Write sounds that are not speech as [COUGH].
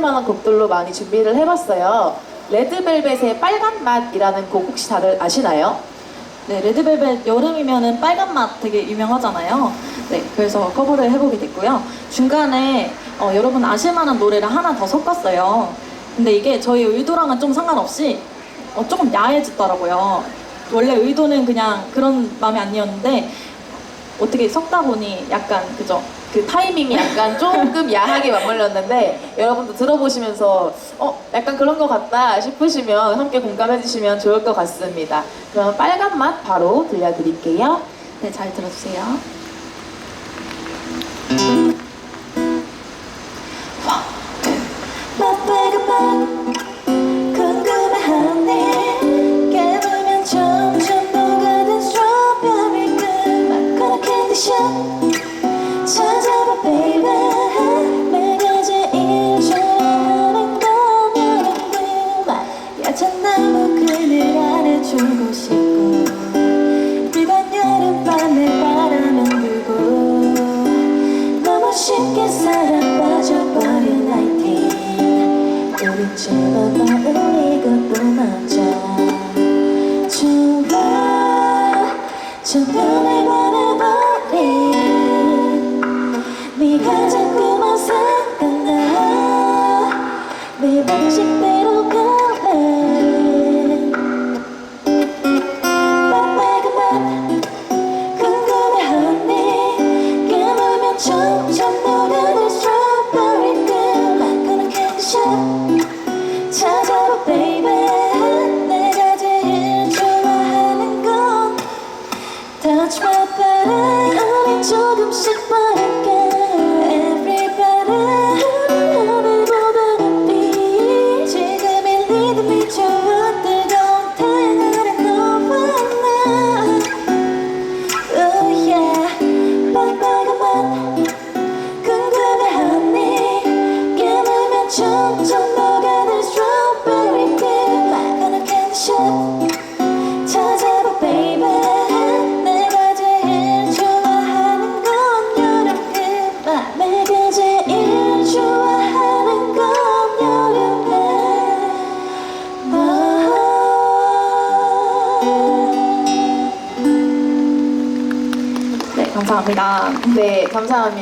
만한 곡들로 많이 준비를 해봤어요. 레드벨벳의 빨간 맛이라는 곡 혹시 다들 아시나요? 네, 레드벨벳 여름이면은 빨간 맛 되게 유명하잖아요. 네, 그래서 커버를 해보게 됐고요. 중간에 어, 여러분 아실만한 노래를 하나 더 섞었어요. 근데 이게 저희 의도랑은 좀 상관없이 어, 조금 야해졌더라고요. 원래 의도는 그냥 그런 마음이 아니었는데 어떻게 섞다 보니 약간 그죠? 그 타이밍이 약간 조금 [LAUGHS] 야하게 맞물렸는데 여러분도 들어보시면서 어 약간 그런 것 같다 싶으시면 함께 공감해 주시면 좋을 것 같습니다. 그럼 빨간 맛 바로 들려드릴게요. 네, 잘 들어주세요. 쉽게 사랑 빠져버린 나이틴 우린 제법 이것도 맞아. 좋아 저 눈을 보내버린 네가 자꾸만 생각나. 내 방식대로 점점 건 Touch my body. 우리 조금씩 빠르 감사합니다. 네, 감사합니다.